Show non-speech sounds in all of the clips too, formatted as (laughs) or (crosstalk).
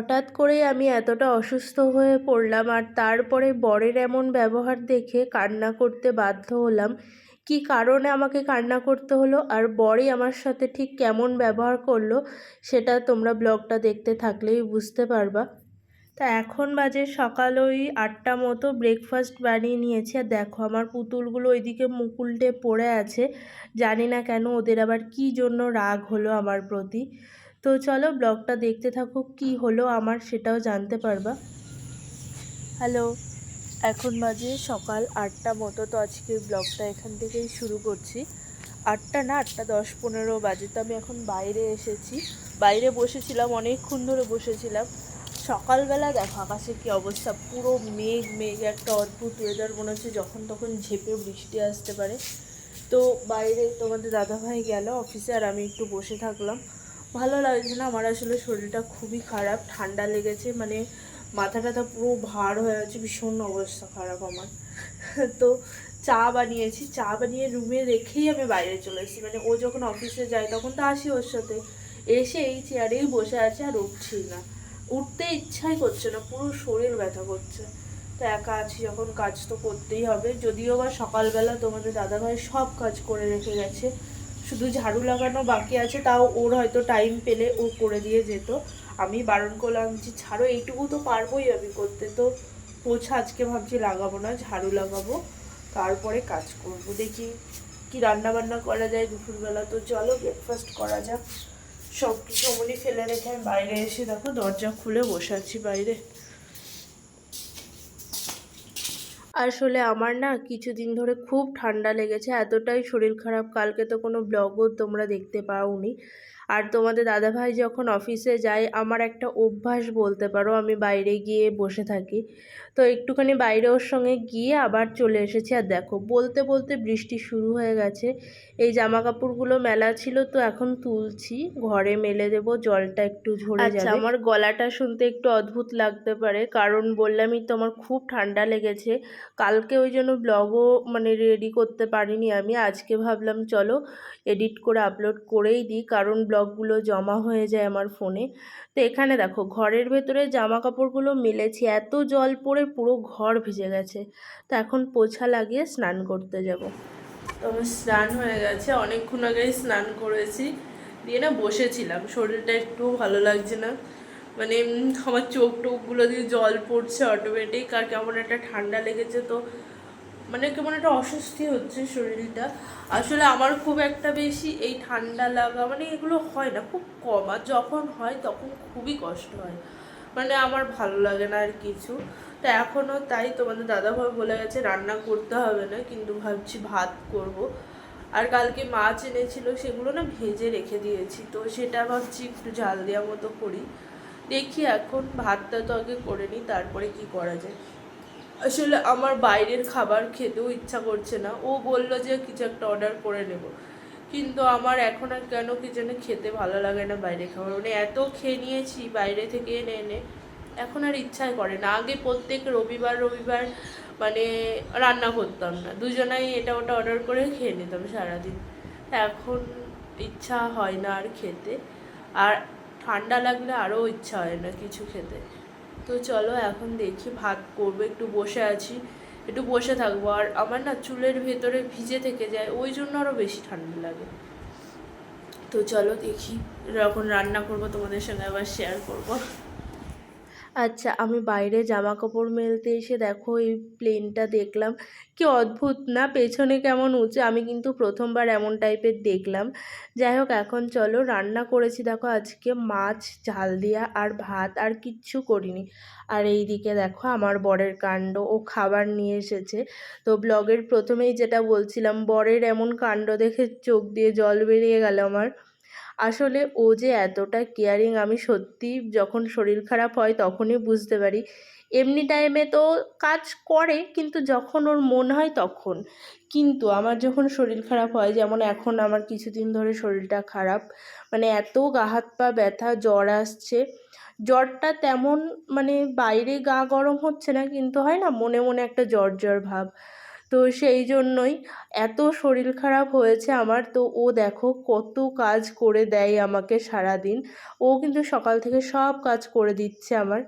হঠাৎ করেই আমি এতটা অসুস্থ হয়ে পড়লাম আর তারপরে বরের এমন ব্যবহার দেখে কান্না করতে বাধ্য হলাম। কী কারণে আমাকে কান্না করতে হলো আর বরই আমার সাথে ঠিক কেমন ব্যবহার করল সেটা তোমরা ব্লগটা দেখতে থাকলেই বুঝতে পারবা। তা এখন বাজে সকাল ওই আটটা মতো ব্রেকফাস্ট বানিয়ে নিয়েছি। আর দেখো আমার পুতুলগুলো ওইদিকে মুকুলটে পড়ে আছে। জানি না কেন ওদের আবার কী জন্য রাগ হলো আমার প্রতি। তো চলো ব্লগটা দেখতে থাকো, কি হলো আমার সেটাও জানতে পারবা। হ্যালো, এখন বাজে সকাল আটটা মতো, তো আজকের ব্লগটা এখান থেকেই শুরু করছি। আটটা না, আটটা দশ পনেরো বাজে, তো আমি এখন বাইরে এসেছি। বাইরে বসেছিলাম, অনেকক্ষণ ধরে বসেছিলাম। সকালবেলা দেখো আকাশে কী অবস্থা, পুরো মেঘ মেঘ, একটা অদ্ভুত ওয়েদার মনে হচ্ছে যখন তখন ঝেপে বৃষ্টি আসতে পারে। তো বাইরে তোমাদের দাদাভাই গেল অফিসে আর আমি একটু বসে থাকলাম। ভালো লাগছে না। আমার আসলে শরীরটা খুবই খারাপ, ঠান্ডা লেগেছে মানে মাথা টাথা পুরো ভার হয়ে আছে ভীষণ অবস্থা খারাপ আমার। তো চা বানিয়েছি, চা বানিয়ে রুমে রেখেই আমি বাইরে চলে এসেছি। মানে ও যখন অফিসে যায় তখন তো আসি ওর সাথে। এসে এই চেয়ারেই বসে আছে আর উঠছি না। উঠতে ইচ্ছাই করছে না, পুরো শরীর ব্যথা করছে। তো একা আছি, যখন কাজ তো করতেই হবে। যদিও বা সকালবেলা তোমাদের দাদাভাই সব কাজ করে রেখে গেছে। শুধু ঝাড়ু লাগানো বাকি আছে, তাও ওর হয়তো টাইম পেলে ও করে দিয়ে যেত। আমি বারণ করলাম যে, ছাড়ো, এইটুকু তো পারবোই আমি করতে। তো পোছা আজকে ভাবছি, লাগাবো না, ঝাড়ু লাগাবো, তারপরে কাজ করব। দেখি কি রান্না বান্না করা যায় দুপুরবেলা। তো চলো ব্রেকফাস্ট করা যাক। সব কিছু অমনি ফেলে রেখে আমি বাইরে এসে দেখো দরজা খুলে বসে আছি বাইরে। আসলে আমার না কিছুদিন ধরে খুব ঠান্ডা লেগেছে, এতটাই শরীর খারাপ। কালকে তো কোনো ব্লগও তোমরা দেখতে পাওনি। আর তোমাদের দাদাভাই যখন অফিসে যায় আমার একটা অভ্যাস বলতে পারো আমি বাইরে গিয়ে বসে থাকি। তো একটুখানি বাইরে ওর সঙ্গে গিয়ে আবার চলে এসেছি। আর দেখো বলতে বলতে বৃষ্টি শুরু হয়ে গেছে। এই জামা কাপড়গুলো মেলা ছিল তো এখন তুলছি। ঘরে মেলে দেব জলটা একটু ঝরে আচ্ছা, যাবে। আমার গলাটা শুনতে একটু অদ্ভুত লাগতে পারে। কারণ বললামই তো আমার খুব ঠান্ডা লেগেছে। কালকে ওই জন্য ব্লগও মানে রেডি করতে পারিনি আমি। আজকে ভাবলাম চলো এডিট করে আপলোড করেই দিই। কারণ ব্লগগুলো জমা হয়ে যায় আমার ফোনে। তো এখানে দেখো, ঘরের ভেতরে জামা কাপড়গুলো মেলেছি, এত জল পড়ে পুরো ঘর ভিজে গেছে। তো এখন পোছা লাগিয়ে স্নান করতে যাব। তো স্নান হয়ে গেছে, অনেকক্ষণ আগেই স্নান করেছি। দিয়ে না বসেছিলাম, শরীরটা একটু ভালো লাগছে না। মানে আমার চোখ টোকগুলো দিয়ে জল পড়ছে অটোমেটিক আর কেমন একটা ঠান্ডা লেগেছে তো মানে কেমন একটা অস্বস্তি হচ্ছে শরীরটা। আসলে আমার খুব একটা বেশি এই ঠান্ডা লাগা মানে এগুলো হয় না, খুব কম। আর যখন হয় তখন খুবই কষ্ট হয়। মানে আমার ভালো লাগে না আর কিছু। তো এখনও তাই তোমাদের দাদাভাই বলে গেছে, রান্না করতে হবে না, কিন্তু ভাবছি ভাত করব। আর কালকে মাছ এনেছিল, সেগুলো না ভেজে রেখে দিয়েছি। তো সেটা ভাবছি একটু ঝাল দেওয়া মতো করি। দেখি এখন ভাতটা তো আগে করে নিই, তারপরে কি করা যায়। আসলে আমার বাইরের খাবার খেতেও ইচ্ছা করছে না। ও বলল যে, কিছু একটা অর্ডার করে নেব। কিন্তু আমার এখন আর কেন কি যেন খেতে ভালো লাগে না বাইরে খাবার। মানে এত খেয়ে নিয়েছি বাইরে থেকে এনে এনে, এখন আর ইচ্ছাই করে না। আগে প্রত্যেক রবিবার রবিবার মানে রান্না করতাম না। দুজনাই এটা ওটা অর্ডার করে খেয়ে নিতাম সারাদিন। এখন ইচ্ছা হয় না আর খেতে। আর ঠান্ডা লাগলে আরও ইচ্ছা হয় না কিছু খেতে। তো চলো এখন দেখি ভাত করব, একটু বসে আছি, একটু বসে থাকব। আর আমার না চুলের ভেতরে ভিজে থেকে যায়, ওই জন্য আরও বেশি ঠান্ডা লাগে। তো চলো দেখি যখন রান্না করব তোমাদের সঙ্গে, আবার শেয়ার করব। আচ্ছা আমি বাইরে জামা কাপড় মেলতে এসে দেখো এই প্লেনটা দেখলাম। কি অদ্ভুত, না? পেছনে কেমন উঁচু? আমি কিন্তু প্রথমবার এমন টাইপের দেখলাম। যাই হোক, এখন চলো রান্না করেছি। দেখো, আজকে মাছ, ঝাল দিয়া আর ভাত, আর কিচ্ছু করিনি। আর এই দিকে দেখো, আমার বরের কাণ্ড। ও খাবার নিয়ে এসেছে। তো ব্লগের প্রথমেই যেটা বলছিলাম, বরের এমন কাণ্ড দেখে চোখ দিয়ে জল বেরিয়ে গেল আমার। আসলে ও যে এতটা কেয়ারিং আমি সত্যি যখন শরীর খারাপ হয় তখনই বুঝতে পারি। এমনি টাইমে তো কাজ করে কিন্তু যখন ওর মন হয় তখন। কিন্তু আমার যখন শরীর খারাপ হয়, যেমন এখন আমার কিছুদিন ধরে শরীরটা খারাপ মানে এত গা হাত পা ব্যথা, জ্বর আসছে। জ্বরটা তেমন মানে বাইরে গা গরম হচ্ছে না, কিন্তু হয় না মনে মনে একটা জ্বর জ্বর ভাব। তো সেই জন্যই এত শরীর খারাপ হয়েছে আমার। তো ও দেখো কত কাজ করে দেয় আমাকে সারাদিন। ও কিন্তু সকাল থেকে সব কাজ করে দিচ্ছে আমার।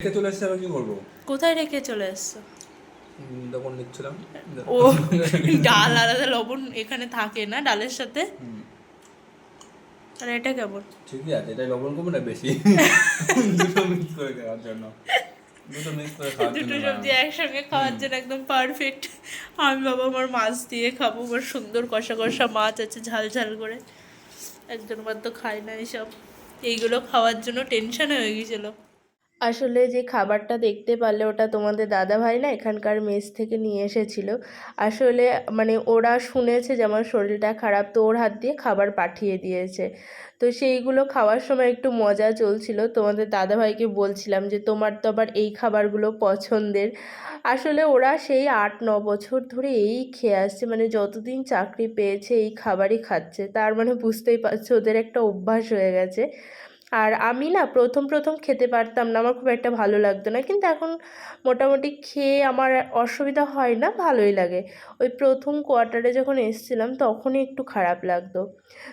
রেখে চলে এসছে আমি কি করব? কোথায় রেখে চলে এসছো? তখন নিচ্ছিলাম ও ডাল আলাদা লবণ এখানে থাকে না ডালের সাথে? আর এটা কেমন? ঠিকই আছে এটা লবণ কমে না বেশি। (laughs) দুটো মিক্স করে খাওয়ার জন্য। দুটো (laughs) সবজি একসঙ্গে খাওয়ার জন্য একদম পারফেক্ট আমি বাবা আমার মাছ দিয়ে খাব আমার সুন্দর কষা কষা মাছ আছে ঝাল ঝাল করে। একজন মাত্র খায় না এইসব এইগুলো খাওয়ার জন্য টেনশন হয়ে গেছিল। আসলে যে খাবারটা দেখতে পারলে ওটা তোমাদের দাদা ভাই না এখানকার মেস থেকে নিয়ে এসেছিল। আসলে মানে ওরা শুনেছে যে আমার শরীরটা খারাপ, তো ওর হাত দিয়ে খাবার পাঠিয়ে দিয়েছে। তো সেইগুলো খাওয়ার সময় একটু মজা চলছিল। তোমাদের দাদাভাইকে বলছিলাম যে, তোমার তো আবার এই খাবারগুলো পছন্দের। আসলে ওরা সেই আট, ন বছর ধরে এই খেয়ে আসছে। মানে যতদিন চাকরি পেয়েছে এই খাবারই খাচ্ছে। তার মানে বুঝতেই পারছ, ওদের একটা অভ্যাস হয়ে গেছে। আর আমি না প্রথম প্রথম খেতে পারতাম না। আমার খুব একটা ভালো লাগতো না। কিন্তু এখন মোটামুটি খেয়ে আমার অসুবিধা হয় না, ভালোই লাগে। ওই প্রথম কোয়ার্টারে যখন এসেছিলাম তখনই একটু খারাপ লাগতো।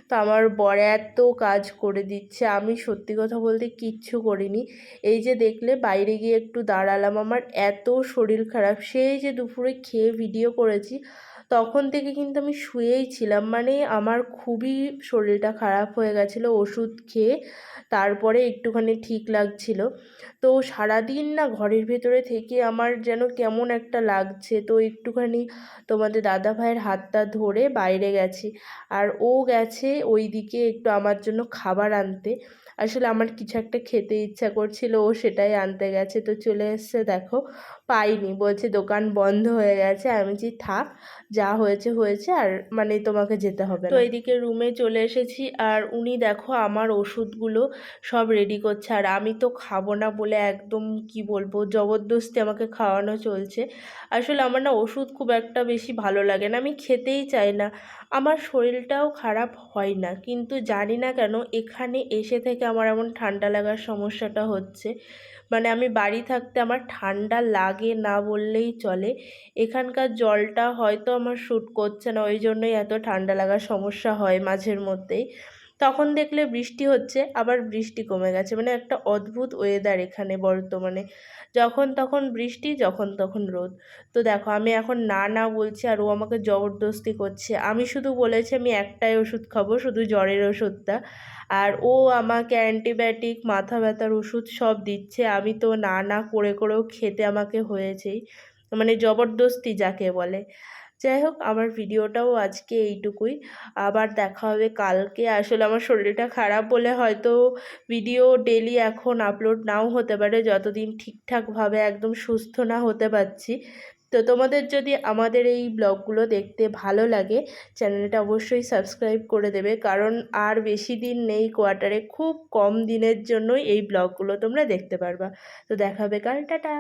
তো আমার বর এত কাজ করে দিচ্ছে। আমি সত্যি কথা বলতে কিচ্ছু করিনি। এই যে দেখলে বাইরে গিয়ে একটু দাঁড়ালাম। আমার এত শরীর খারাপ। সেই যে দুপুরে খেয়ে ভিডিও করেছি তখন থেকে কিন্তু আমি শুয়েই ছিলাম। মানে আমার খুবই শরীরটা খারাপ হয়ে গেছিল, ওষুধ খেয়ে তারপরে একটুখানি ঠিক লাগছিল। তো সারাদিন না ঘরের ভেতরে থেকে আমার যেন কেমন একটা লাগছে। তো একটুখানি তোমাদের দাদা ভাইয়ের হাতটা ধরে বাইরে গেছি। আর ও গেছে ওই দিকে একটু আমার জন্য খাবার আনতে। আসলে আমার কিছু একটা খেতে ইচ্ছা করছিল, ও সেটাই আনতে গেছে। তো চলে এসছে, দেখো, পাইনি। বলছে দোকান বন্ধ হয়ে গেছে। আমি যে থাক যা হয়েছে হয়েছে, আর মানে তোমাকে যেতে হবে তো এইদিকে রুমে চলে এসেছি, আর উনি দেখো আমার ওষুধগুলো সব রেডি করছে, আর আমি তো খাব না বলে একদম কি বলব, জবরদস্তি আমাকে খাওয়ানো চলছে। আসলে আমার না ওষুধ খুব একটা বেশি ভালো লাগে না, আমি খেতেই চাই না। আমার শরীরটাও খারাপ হয় না। কিন্তু জানি না কেন এখানে এসে থেকে আমার এমন ঠান্ডা লাগার সমস্যাটা হচ্ছে। মানে আমি বাড়ি থাকতে আমার ঠান্ডা লাগে না বললেই চলে। এখানকার জলটা হয়তো আমার শ্যুট করছে না, ওই জন্যই এত ঠান্ডা লাগার সমস্যা হয় মাঝের মধ্যেই। তখন দেখলে বৃষ্টি হচ্ছে, আবার বৃষ্টি কমে গেছে। মানে একটা অদ্ভুত ওয়েদার এখানে বর্তমানে। যখন তখন বৃষ্টি, যখন তখন রোদ। তো দেখো, আমি এখন না না বলছি, আর ও আমাকে জবরদস্তি করছে। আমি শুধু বলেছি, আমি একটাই ওষুধ খাব, শুধু জ্বরের ওষুধটা। আর ও আমাকে অ্যান্টিবায়োটিক মাথা ব্যথার ওষুধ সব দিচ্ছে। আমি তো না না করে, করেও খেতে আমাকে হয়েছেই। মানে জবরদস্তি যাকে বলে। যাই হোক, আমার ভিডিওটাও আজকে এইটুকুই। আবার দেখা হবে কালকে। আসলে আমার শরীরটা খারাপ বলে হয়তো ভিডিও ডেলি এখন আপলোড নাও হতে পারে। যতদিন ঠিকঠাকভাবে একদম সুস্থ না হতে পারছি। তো তোমাদের যদি আমাদের এই ব্লগগুলো দেখতে ভালো লাগে, চ্যানেলটা অবশ্যই সাবস্ক্রাইব করে দেবে। কারণ আর বেশি দিন নেই কোয়ার্টারে খুব কম দিনের জন্যই এই ব্লগগুলো তোমরা দেখতে পারবা। তো দেখা হবে কাল। টাটা!